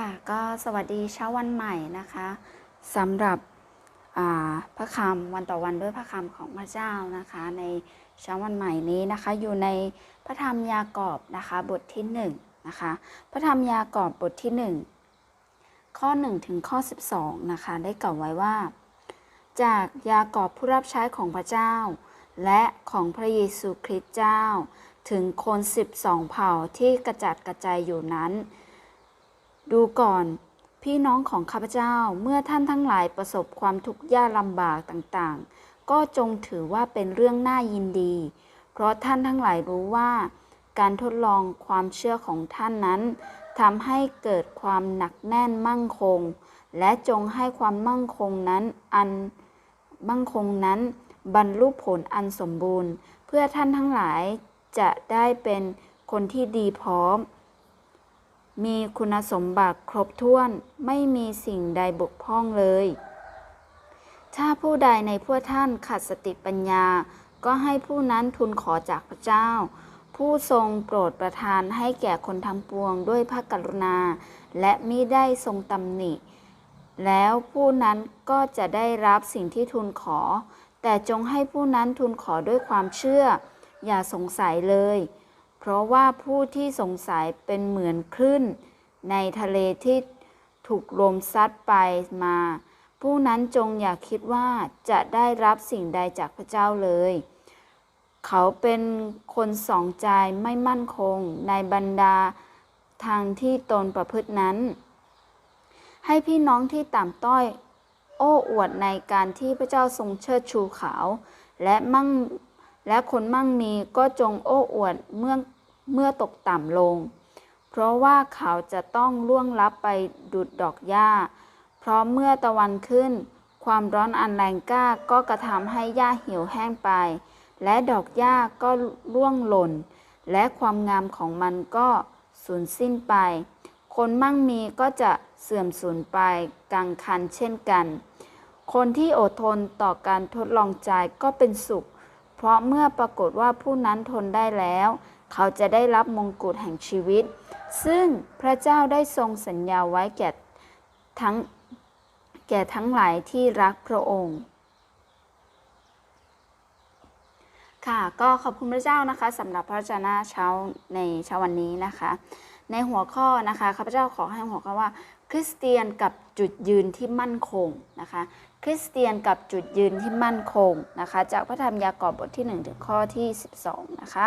ค่ะก็สวัสดีเช้าวันใหม่นะคะสำหรับพระคำวันต่อวันด้วยพระคำของพระเจ้านะคะ ในเช้าวันใหม่นี้นะคะ อยู่ในพระธรรมยากอบนะคะบทที่1นงนะคะพระธรรมยากอบบทที่ 1 ข้อ1ถึงข้อ 12นะคะได้กล่าวไว้ว่า จากยากอบผู้รับใช้ของพระเจ้า และของพระเยซูคริสต์เจ้า ถึงคน 12 เผ่าที่กระจัดกระจายอยู่นั้น ดูก่อน พี่น้องของข้าพเจ้าเมื่อท่านทั้งหลายประสบความทุกข์ยากลำบากต่างๆ ก็จงถือว่าเป็นเรื่องน่ายินดี เพราะท่านทั้งหลายรู้ว่า การทดลองความเชื่อของท่านนั้นทำให้เกิดความหนักแน่นมั่งคง และจงให้ความมั่งคงนั้นอันมั่งคงนั้น บรรลุผลอันสมบูรณ์ เพื่อท่านทั้งหลายจะได้เป็นคนที่ดีพร้อม มีคุณสมบัติครบถ้วนไม่มีสิ่งใดบกพร่องเลย ถ้าผู้ใดในพวกท่านขาดสติปัญญา ก็ให้ผู้นั้นทูลขอจากพระเจ้า ผู้ทรงโปรดประทานให้แก่คนทั้งปวงด้วยพระกรุณา และมิได้ทรงตำหนิ แล้วผู้นั้นก็จะได้รับสิ่งที่ทูลขอ แต่จงให้ผู้นั้นทูลขอด้วยความเชื่อ อย่าสงสัยเลย เพราะว่าผู้ที่สงสัยเป็นเหมือนคลื่น ในทะเลที่ถูกลมซัดไปมา ผู้นั้นจงอย่าคิดว่าจะได้รับสิ่งใดจากพระเจ้าเลย เขาเป็นคนสองใจไม่มั่นคงในบรรดาทางที่ตนประพฤตินั้น ให้พี่น้องที่ต่ำต้อย โอ้อวดในการที่พระเจ้าทรงเชิดชูเขา และมั่งและคนมั่งมีก็จงโอ้อวดเมื่อ เมื่อตกต่ำลง เพราะว่าเขาจะต้องล่วงลับไปดุดดอกหญ้า เพราะเมื่อตะวันขึ้น ความร้อนอันแรงกล้าก็กระทำให้หญ้าเหี่ยวแห้งไป และดอกหญ้าก็ร่วงหล่น และความงามของมันก็สูญสิ้นไป คนมั่งมีก็จะเสื่อมสูญไปกลางคันเช่นกัน คนที่อดทนต่อการทดลองใจก็เป็นสุข เพราะเมื่อปรากฏว่าผู้นั้นทนได้แล้ว เขาจะได้รับมงกุฎแห่งชีวิต ซึ่งพระเจ้าได้ทรงสัญญาไว้แก่ทั้งแก่ทั้งหลายที่รักพระองค์ค่ะก็ขอบคุณพระเจ้านะคะสำหรับพระเจ้าหน้าเช้าในเช้าวันนี้นะคะ ในหัวข้อนะคะข้าพเจ้าขอให้หัวข้อว่า คริสเตียนกับจุดยืนที่มั่นคงนะคะ คริสเตียนกับจุดยืนที่มั่นคงนะคะ จากพระธรรมยากอบบทที่ 1 ถึงข้อที่ 12 นะคะ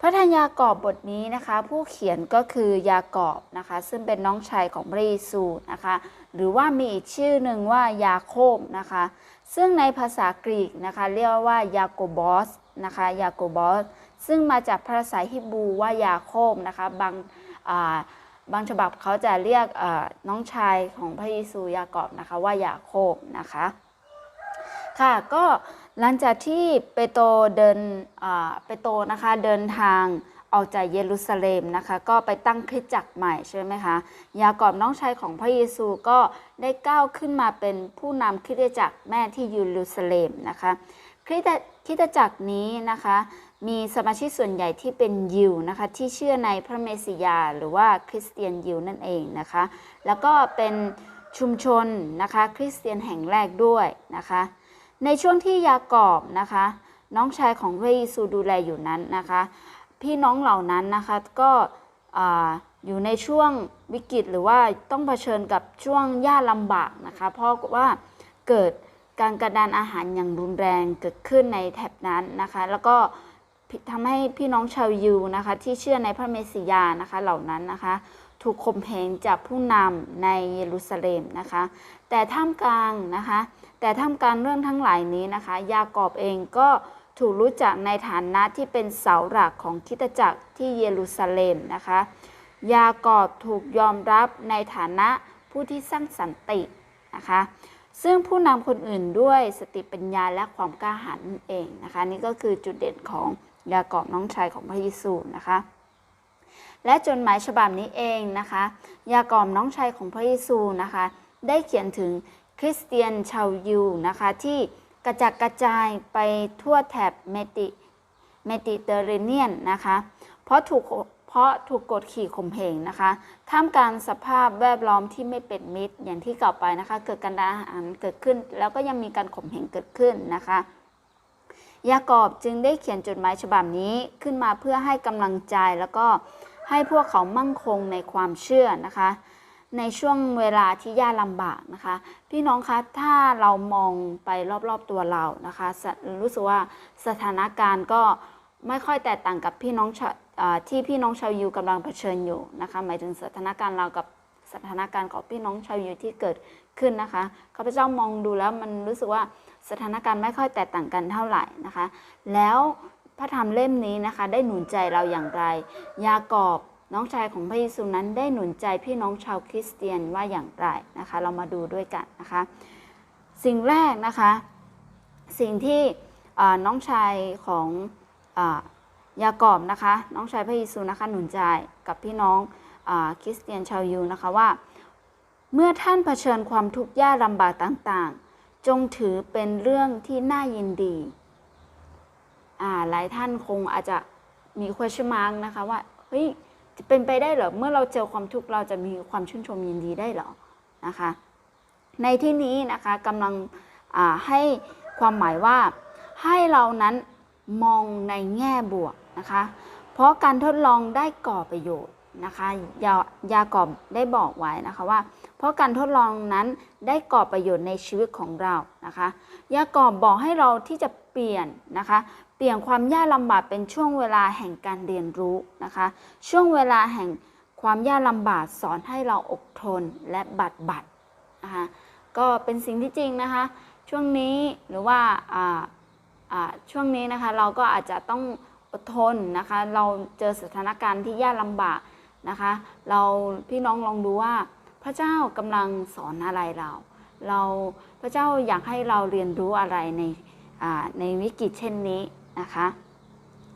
พระธรรมยากอบบทนี้นะคะ ผู้เขียนก็คือยากอบนะคะ ซึ่งเป็นน้องชายของพระเยซูนะคะ หรือว่ามีอีกชื่อหนึ่งว่ายาโคบนะคะ ซึ่งในภาษากรีกนะคะ เรียกว่ายาโกบอสนะคะยาโกบอสซึ่งมาจากภาษาฮิบรูว่ายาโคบนะคะบางอ่าบางฉบับเขาจะเรียกน้องชายของพระเยซูยากอบนะคะว่ายาโคบนะคะค่ะก็ หลังจากที่เปโตรเดินเปโตรนะคะเดินทางออกจากเยรูซาเล็มนะคะก็ไปตั้งคริสตจักรใหม่ใช่ไหมคะยากอบน้องชายของพระเยซูก็ได้ก้าวขึ้นมาเป็นผู้นำคริสตจักรแม่ที่เยรูซาเล็มนะคะคริสตคริสตจักรนี้นะคะมีสมาชิกส่วนใหญ่ที่เป็นยิวนะคะที่เชื่อในพระเมสสิยา หรือว่าคริสเตียนยิวนั่นเองนะคะแล้วก็เป็นชุมชนนะคะคริสเตียนแห่งแรกด้วยนะคะ ในช่วงที่ยากอบนะคะ น้องชายของพระเยซูดูแลอยู่นั้นนะคะ พี่น้องเหล่านั้นนะคะก็อยู่ในช่วงวิกฤตหรือว่าต้องเผชิญกับช่วงยากลำบากนะคะเพราะว่าเกิดการกระดานอาหารอย่างรุนแรงเกิดขึ้นในแถบนั้นนะคะ แล้วก็ทำให้พี่น้องชาวยิวนะคะ ที่เชื่อในพระเมสสิยานะคะเหล่านั้นนะคะ ถูกข่มเหงจากผู้นำในเยรูซาเล็มนะคะ แต่ท่ามกลางนะคะ แต่ท่ามกลางเรื่องทั้งหลายนี้นะคะ ยากอบเองก็ถูกรู้จักในฐานะที่เป็นเสาหลักของคิตจักรที่เยรูซาเล็มนะคะ ยากอบถูกยอมรับในฐานะผู้ที่สร้างสันตินะคะ ซึ่งผู้นำคนอื่นด้วยสติปัญญาและความกล้าหาญนั่นเองนะคะ นี่ก็คือจุดเด่นของยากอบน้องชายของพระเยซูนะคะ และจดหมายฉบับนี้เองนะคะ ยากอบน้องชายของพระเยซูนะคะ ได้เขียนถึงคริสเตียนชาวยิวนะคะ ที่กระจัดกระจายไปทั่วแถบเมติเมดิเตอร์เรเนียนนะคะ เพราะถูกเพราะถูกกดขี่ข่มเหงนะคะ ท่ามกลางสภาพแวดล้อมที่ไม่เป็นมิตรอย่างที่กล่าวไปนะคะ เกิดการดาอาหารเกิดขึ้น แล้วก็ยังมีการข่มเหงเกิดขึ้นนะคะ ยากอบจึงได้เขียนจดหมายฉบับนี้ขึ้นมาเพื่อให้กำลังใจแล้วก็ ให้พวกเขามั่งคงในความเชื่อนะคะ ในช่วงเวลาที่ยากลำบากนะคะ พี่น้องคะถ้าเรามองไปรอบๆตัวเรานะคะรู้สึกว่าสถานการณ์ก็ไม่ค่อยแตกต่างกับพี่น้องอที่พี่น้องชาวยูกำลังเผชิญอยู่นะคะหมายถึงสถานการณ์เรากับสถานการณ์ของพี่น้องชาวยูที่เกิดขึ้นนะคะข้าพเจ้ามองดูแล้วมันรู้สึกว่าสถานการณ์ไม่ค่อยแตกต่างกันเท่าไหร่นะคะ แล้ว พระธรรมเล่มนี้นะคะ ได้หนุนใจเราอย่างไร ยากอบน้องชายของพระเยซูนั้นได้หนุนใจพี่น้องชาวคริสเตียนว่าอย่างไรนะคะ เรามาดูด้วยกันนะคะ สิ่งแรกนะคะ สิ่งที่น้องชายของอยากอบนะคะ น้องชายพระเยซูนะคะหนุนใจกับพี่น้องอคริสเตียนชาวยูนะคะว่า เมื่อท่านเผชิญความทุกข์ยากลำบากต่างๆ จงถือเป็นเรื่องที่น่ายินดี หลายท่านคงอาจจะมี question mark นะคะว่าเฮ้ยจะเป็นไปได้เหรอ เมื่อเราเจอความทุกข์เราจะมีความชื่นชมยินดีได้เหรอนะคะ ในที่นี้นะคะกำลังให้ความหมายว่าให้เรานั้นมองในแง่บวกนะคะ เพราะการทดลองได้ก่อประโยชน์นะคะยายากอบได้บอกไว้นะคะว่า เพราะการทดลองนั้นได้ก่อประโยชน์ในชีวิตของเรานะคะ ยากอบบอกให้เราที่จะ เปลี่ยนนะคะ เปลี่ยนความยากลำบากเป็นช่วงเวลาแห่งการเรียนรู้นะคะ ช่วงเวลาแห่งความยากลำบากสอนให้เราอดทนและบัดบัดนะคะก็เป็นสิ่งที่จริงนะคะ ช่วงนี้หรือว่าอ่าอ่าช่วงนี้นะคะเราก็อาจจะต้องอดทนนะคะ เราเจอสถานการณ์ที่ยากลำบากนะคะ เราพี่น้องลองดูว่าพระเจ้ากำลังสอนอะไรเรา เราพระเจ้าอยากให้เราเรียนรู้อะไรใน ในวิกฤตเช่นนี้นะคะ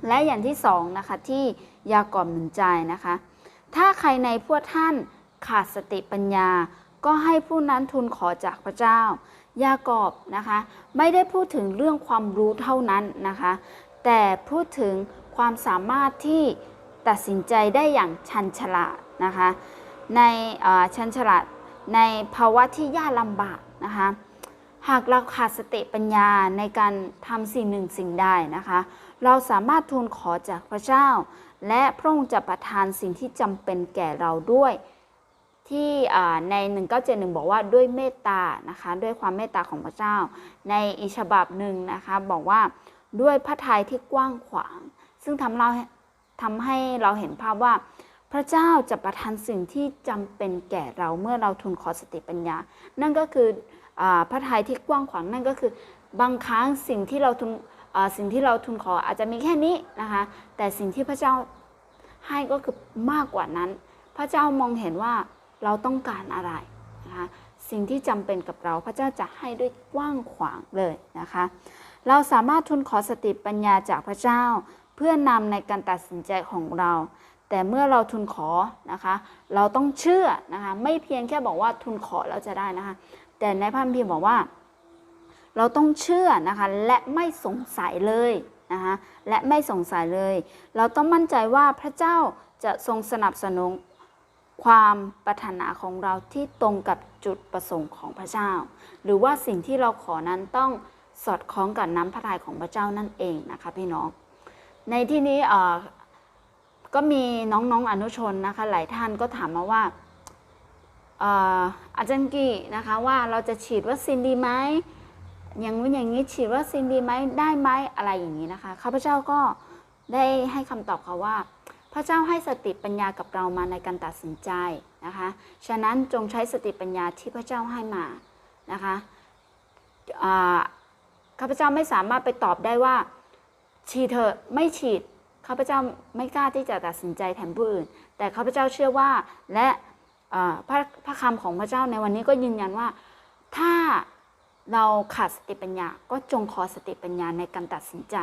และอย่างที่สองนะคะที่ยากอบหนุนใจนะคะ ถ้าใครในพวกท่านขาดสติปัญญา ก็ให้ผู้นั้นทูลขอจากพระเจ้า ยากอบนะคะ ไม่ได้พูดถึงเรื่องความรู้เท่านั้นนะคะ แต่พูดถึงความสามารถที่ตัดสินใจได้อย่างชันฉลาดนะคะ ในชันฉลาดในภาวะที่ยากลำบากนะคะ หากเราขาดสติปัญญาในการทำสิ่งหนึ่งสิ่งใดนะคะ เราสามารถทูลขอจากพระเจ้า และพระองค์จะประทานสิ่งที่จำเป็นแก่เราด้วย ที่อ่าใน 1971 บอกว่าด้วยเมตตานะคะด้วยความเมตตาของพระเจ้า ในอีกฉบับหนึ่งนะคะบอกว่าด้วยพระทัยที่กว้างขวาง ซึ่งทำเราทำให้เราเห็นภาพว่าพระเจ้าจะประทานสิ่งที่จำเป็นแก่เราเมื่อเราทูลขอสติปัญญา นั่นก็คือ พระทัยที่กว้างขวางนั่นก็คือบางครั้งสิ่งที่เราทูลอ่าสิ่งที่เราทูลขออาจจะมีแค่นี้นะคะแต่สิ่งที่พระเจ้าให้ก็คือมากกว่านั้น พระเจ้ามองเห็นว่าเราต้องการอะไรนะคะสิ่งที่จำเป็นกับเราพระเจ้าจะให้ด้วยกว้างขวางเลยนะคะ เราสามารถทูลขอสติปัญญาจากพระเจ้า เพื่อนำในการตัดสินใจของเรา แต่เมื่อเราทูลขอนะคะ เราต้องเชื่อนะคะ ไม่เพียงแค่บอกว่าทูลขอแล้วจะได้นะคะ แต่ในพระคัมภีร์บอกว่า เราต้องเชื่อนะคะ และไม่สงสัยเลยนะคะ และไม่สงสัยเลย เราต้องมั่นใจว่าพระเจ้าจะทรงสนับสนุนความปรารถนาของเราที่ตรงกับจุดประสงค์ของพระเจ้า หรือว่าสิ่งที่เราขอนั้นต้องสอดคล้องกับน้ำพระทัยของพระเจ้านั่นเองนะคะพี่น้อง ในที่นี้อ่อ ก็มีน้องๆอนุชนนะคะ หลายท่านก็ถามมาว่าอาจารย์กี่นะคะว่าเราจะฉีดวัคซีนดีไหมอย่างนู้นอย่างนี้ฉีดวัคซีนดีไหมได้ไหมอะไรอย่างนี้นะคะข้าพเจ้าก็ได้ให้คำตอบเขาว่า พระเจ้าให้สติปัญญากับเรามาในการตัดสินใจนะคะฉะนั้นจงใช้สติปัญญาที่พระเจ้าให้มานะคะข้าพเจ้าไม่สามารถไปตอบได้ว่า ฉีดเถอะไม่ฉีด ข้าพเจ้าไม่กล้าที่จะตัดสินใจแทนผู้อื่น แต่ข้าพเจ้าเชื่อว่าและพระพระคำของพระเจ้าในวันนี้ก็ยืนยันว่า ถ้าเราขาดสติปัญญา ก็จงขอสติปัญญาในการตัดสินใจ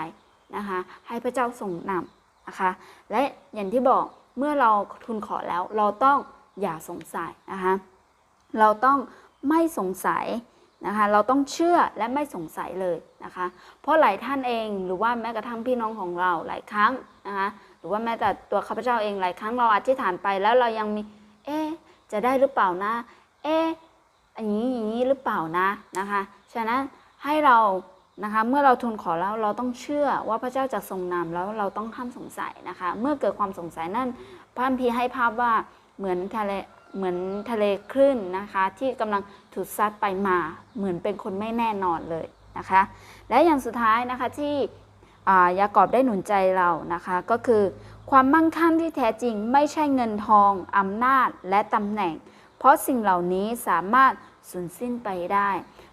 นะคะ ให้พระเจ้าทรงนำนะคะ และอย่างที่บอกเมื่อเราทูลขอแล้ว เราต้องอย่าสงสัยนะคะ เราต้องไม่สงสัย นะคะเราต้องเชื่อและไม่สงสัยเลยนะคะ เพราะหลายท่านเองหรือว่าแม้กระทั่งพี่น้องของเราหลายครั้งนะคะหรือว่าแม้แต่ตัวข้าพเจ้าเองหลายครั้งเราอธิษฐานไปแล้วเรายังมีเอ๊จะได้หรือเปล่านะ เอ๊อย่างนี้อย่างนี้หรือเปล่านะนะคะฉะนั้นให้เรานะคะเมื่อเราทูลขอแล้วเราต้องเชื่อว่าพระเจ้าจะทรงนำแล้วเราต้องห้ามสงสัยนะคะ เมื่อเกิดความสงสัยนั่นพระคัมภีร์ให้ภาพว่าเหมือนทะเล เหมือนทะเลคลื่นนะคะ ที่กำลังถูกซัดไปมาเหมือนเป็นคนไม่แน่นอนเลยนะคะ และอย่างสุดท้ายนะคะที่ยากอบได้หนุนใจเรานะคะ ก็คือ ความมั่งคั่งที่แท้จริงไม่ใช่เงินทองอำนาจและตำแหน่ง เพราะสิ่งเหล่านี้สามารถสูญสิ้นไปได้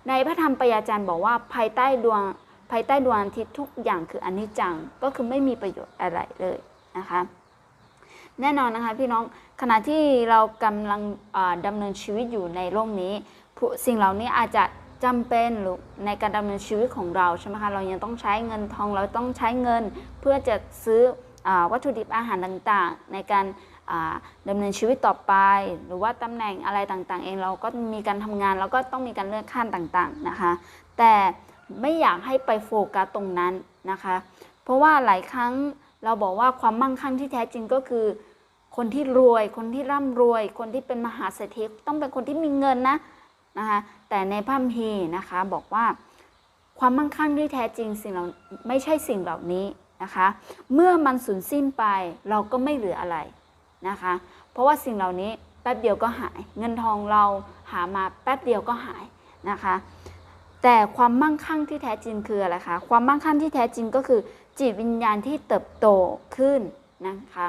ในพระธรรมปยาจารย์บอกว่าภายใต้ดวงภายใต้ดวงอาทิตย์ทุกอย่างคืออนิจจังก็คือไม่มีประโยชน์อะไรเลยนะคะ แน่นอนนะคะพี่น้องขณะที่เรากำลังอ่าดำเนินชีวิตอยู่ในโลกนี้ สิ่งเหล่านี้อาจจะจำเป็นหรือในการดำเนินชีวิตของเราใช่ไหมคะเรายังต้องใช้เงินทองเราต้องใช้เงิน เพื่อจะซื้ออวัตถุดิบอาหารต่างๆ ในการอ่าดำเนินชีวิตต่อไป หรือว่าตำแหน่งอะไรต่างๆ เองเราก็มีการทำงานแล้วก็ต้องมีการเลื่อนขั้นต่างๆนะคะ แต่ไม่อยากให้ไปโฟกัสตรงนั้นนะคะ เพราะว่าหลายครั้ง เราบอกว่าความมั่งคั่งที่แท้จริงก็คือ คนที่รวย คนที่ร่ำรวย คนที่เป็นมหาเศรษฐีต้องเป็นคนที่มีเงินนะนะคะแต่ในพระคัมภีนะคะบอกว่าความมั่งคั่งที่แท้จริงสิ่งเหล่าไม่ใช่สิ่งเหล่านี้นะคะ เมื่อมันสูญสิ้นไปเราก็ไม่เหลืออะไรนะคะ เพราะว่าสิ่งเหล่านี้แป๊บเดียวก็หาย เงินทองเราหามาแป๊บเดียวก็หายนะคะ แต่ความมั่งคั่งที่แท้จริงคืออะไรคะ ความมั่งคั่งที่แท้จริงก็คือ จิตวิญญาณที่เติบโตขึ้นนะคะ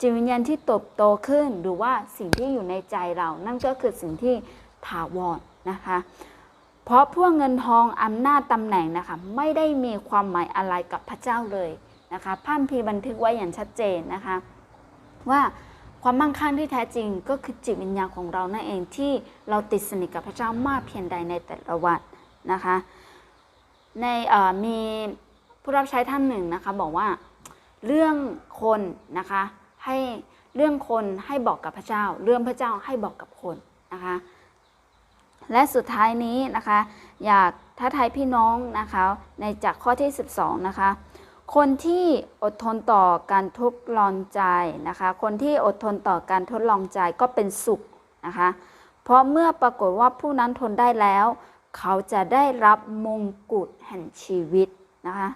จิตวิญญาณที่เติบโตขึ้น หรือว่าสิ่งที่อยู่ในใจเรา นั่นก็คือสิ่งที่ถาวรนะคะ เพราะพวกเงินทองอำนาจตำแหน่งนะคะไม่ได้มีความหมายอะไรกับพระเจ้าเลยนะคะพระคัมภีร์บันทึกไว้อย่างชัดเจนนะคะ ว่าความมั่งคั่งที่แท้จริงก็คือจิตวิญญาณของเรานั่นเองที่เราติดสนิทกับพระเจ้ามากเพียงใดในแต่ละวันนะคะ ในมี ผู้รับใช้ท่านหนึ่งนะคะ บอกว่าเรื่องคนนะคะให้เรื่องคนให้บอกกับพระเจ้า เรื่องพระเจ้าให้บอกกับคนนะคะ และสุดท้ายนี้นะคะ อยากท้าทายพี่น้องนะคะในจากข้อที่ 12 นะคะ คนที่อดทนต่อการทดลองใจนะคะ คนที่อดทนต่อการทดลองใจก็เป็นสุขนะคะ เพราะเมื่อปรากฏว่าผู้นั้นทนได้แล้ว เขาจะได้รับมงกุฎแห่งชีวิตนะคะ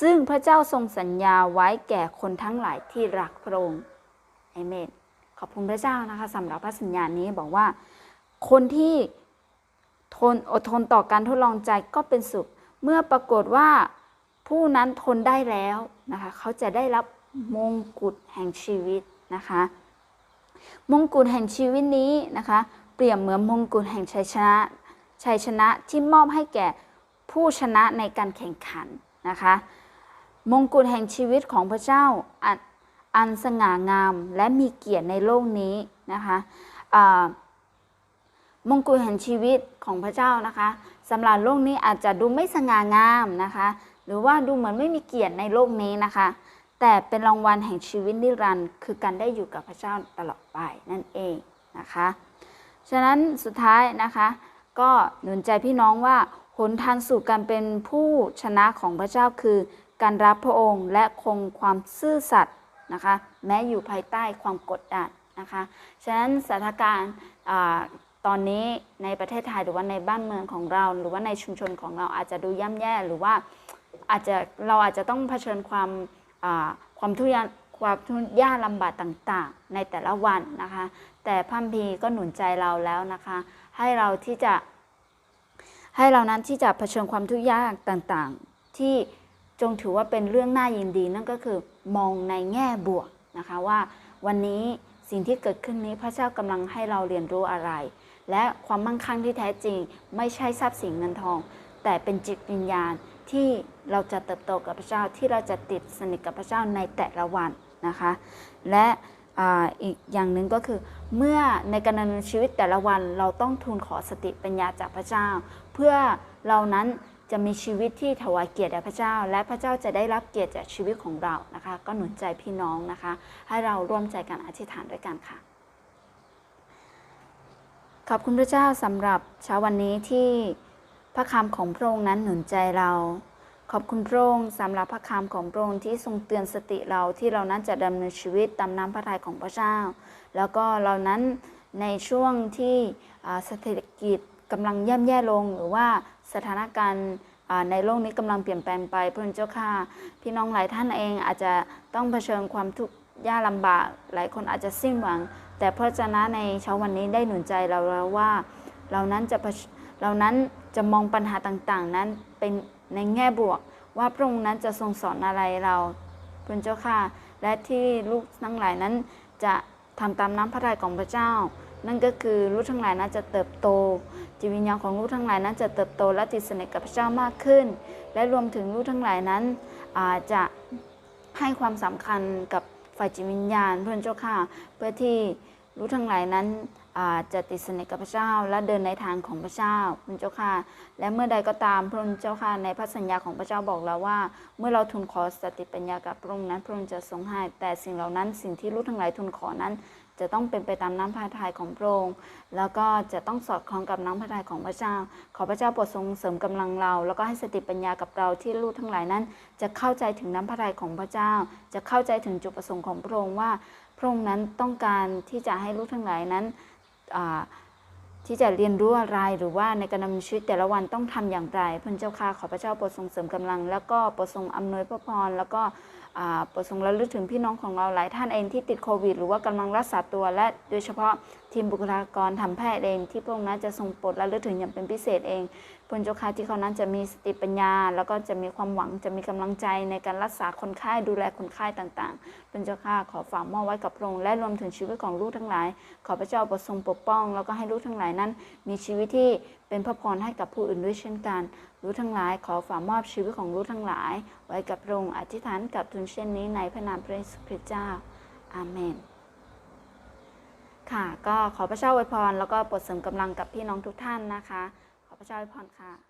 ซึ่งพระเจ้าทรงสัญญาไว้แก่คนทั้งหลายที่รักพระองค์เอเมนขอบคุณพระเจ้านะคะสำหรับพระสัญญานี้บอกว่า คนที่ทนอดทนต่อการทดลองใจก็เป็นสุข เมื่อปรากฏว่าผู้นั้นทนได้แล้วนะคะเขาจะได้รับมงกุฎแห่งชีวิตนะคะ มงกุฎแห่งชีวิตนี้นะคะ เปรียบเหมือนมงกุฎแห่งชัยชนะชัยชนะที่มอบให้แก่ผู้ชนะในการแข่งขันนะคะ มงกุฎแห่งชีวิตของพระเจ้าอันอันสง่างามและมีเกียรติในโลกนี้นะคะมงกุฎแห่งชีวิตของพระเจ้านะคะสำหรับโลกนี้อาจจะดูไม่สง่างามนะคะ หรือว่าดูเหมือนไม่มีเกียรติในโลกนี้นะคะ แต่เป็นรางวัลแห่งชีวิตนิรันดร์คือการได้อยู่กับพระเจ้าตลอดไปนั่นเองนะคะฉะนั้นสุดท้ายนะคะ ก็หนุนใจพี่น้องว่าหนทางสู่การเป็นผู้ชนะของพระเจ้าคือ การรับพระองค์และคงความซื่อสัตย์นะคะ แม้อยู่ภายใต้ความกดดันนะคะ ฉะนั้นสถานการณ์ตอนนี้ในประเทศไทยหรือว่าในบ้านเมืองของเรา หรือว่าในชุมชนของเราอาจจะดูย่ำแย่หรือว่าอาจจะเราอาจจะต้องเผชิญความความทุกข์ยากความทุกข์ยากลำบากต่างๆ ในแต่ละวันนะคะ แต่พระคัมภีก็หนุนใจเราแล้วนะคะ ให้เราที่จะให้เรานั้นที่จะเผชิญความทุกข์ยากต่างๆ ที่ จงถือว่าเป็นเรื่องน่ายินดี นั่นก็คือมองในแง่บวกนะคะว่าวันนี้สิ่งที่เกิดขึ้นนี้พระเจ้ากำลังให้เราเรียนรู้อะไร และความมั่งคั่งที่แท้จริง ไม่ใช่ทรัพย์สินเงินทอง แต่เป็นจิตวิญญาณที่เราจะเติบโตกับพระเจ้าที่เราจะติดสนิทกับพระเจ้าในแต่ละวันนะคะ และอีกอย่างหนึ่งก็คือเมื่อในการดำเนินชีวิตแต่ละวันเราต้องทูลขอสติปัญญาจากพระเจ้า เพื่อเรานั้น จะมีชีวิตที่ถวายเกียรติแด่พระเจ้า และพระเจ้าจะได้รับเกียรติจากชีวิตของเรานะคะ ก็หนุนใจพี่น้องนะคะ ให้เราร่วมใจกันอธิษฐานด้วยกันค่ะ ขอบคุณพระเจ้าสำหรับเช้าวันนี้ที่พระคำของพระองค์นั้นหนุนใจเรา ขอบคุณพระองค์สำหรับพระคำของพระองค์ที่ทรงเตือนสติเราที่เรานั้นจะดำเนินชีวิตตามน้ำพระทัยของพระเจ้า แล้วก็เรานั้นในช่วงที่เศรษฐกิจ กำลังย่ำแย่ลงหรือว่าสถานการณ์ในโลกนี้กำลังเปลี่ยนแปลงไปพระองเจ้าค่ะพี่น้องหลายท่านเองอาจจะต้องเผชิญความทุกข์ยากลำบาก หลายคนอาจจะสิ้นหวัง แต่พระเจ้านะในเช้าวันนี้ได้หนุนใจเราแล้วว่า เรานั้นจะเผชเรานั้นจะมองปัญหาต่างๆ นั้นเป็นในแง่บวก ว่าพระองค์นั้นจะทรงสอนอะไรเราพระเจ้าค่ะและที่ลูกทั้งหลายนั้นจะทำตามน้ำพระทัยของพระเจ้า นั่นก็คือลูกทั้งหลายนั้นจะเติบโต จิตวิญญาณของลูกทั้งหลายนั้นจะเติบโตและติดสนิทกับพระเจ้ามากขึ้น และรวมถึงลูกทั้งหลายนั้นอาจจะให้ความสำคัญกับฝ่ายจิตวิญญาณพระเจ้าค่ะ เพื่อที่ลูกทั้งหลายนั้นจะติดสนิทกับพระเจ้าและเดินในทางของพระเจ้าพระเจ้าค่ะ และเมื่อใดก็ตามพระองค์เจ้าค่ะในพระสัญญาของพระเจ้าบอกแล้วว่า เมื่อเราทูลขอสติปัญญากับพระองค์นั้น พระองค์จะทรงให้แต่สิ่งเหล่านั้นสิ่งที่ลูกทั้งหลายทูลขอนั้น จะต้องเป็นไปตามน้ำพระทัยของพระองค์ แล้วก็จะต้องสอดคล้องกับน้ำพระทัยของพระเจ้า ขอพระเจ้าโปรดทรงเสริมกำลังเรา แล้วก็ให้สติปัญญากับเราที่ลูกทั้งหลายนั้น จะเข้าใจถึงน้ำพระทัยของพระเจ้า จะเข้าใจถึงจุดประสงค์ของพระองค์ว่าพระองค์นั้นต้องการที่จะให้ลูกทั้งหลายนั้นที่จะเรียนรู้อะไรหรือว่าในการดำเนินชีวิตแต่ละวันต้องทำอย่างไรพระเจ้าค่ะขอพระเจ้าโปรดทรงเสริมกำลัง แล้วก็โปรดทรงอำนวยพระพรแล้วก็ โปรดทรงระลึกถึงพี่น้องของเราหลายท่านเองที่ติดโควิด หรือว่ากำลังรักษาตัวและโดยเฉพาะทีมบุคลากรทำแพทย์เองที่พระองค์นั้นจะทรงโปรดระลึกถึงอย่างเป็นพิเศษเอง พระเจ้าค่ะที่เขานั้นจะมีสติปัญญา แล้วก็จะมีความหวังจะมีกำลังใจในการรักษาคนไข้ดูแลคนไข้ต่างๆพระเจ้าค่ะขอฝากมอบไว้กับพระองค์และรวมถึงชีวิตของลูกทั้งหลาย ขอพระเจ้าปรดทรงปกป้อง แล้วก็ให้ลูกทั้งหลายนั้น มีชีวิตที่เป็นพระพรให้กับผู้อื่นด้วยเช่นกันรู้ทั้งหลาย ขอฝากมอบชีวิตของรู้ทั้งหลาย ไว้กับพระองค์อธิษฐานกับทุนเช่นนี้ในพระนามพระเยซูคริสต์เจ้าอาเมนค่ะก็ขอพระเจ้าอวยพรแล้วก็โปรดเสริมกำลังกับพี่น้องทุกท่านนะคะ ขอพระเจ้าอวยพรค่ะ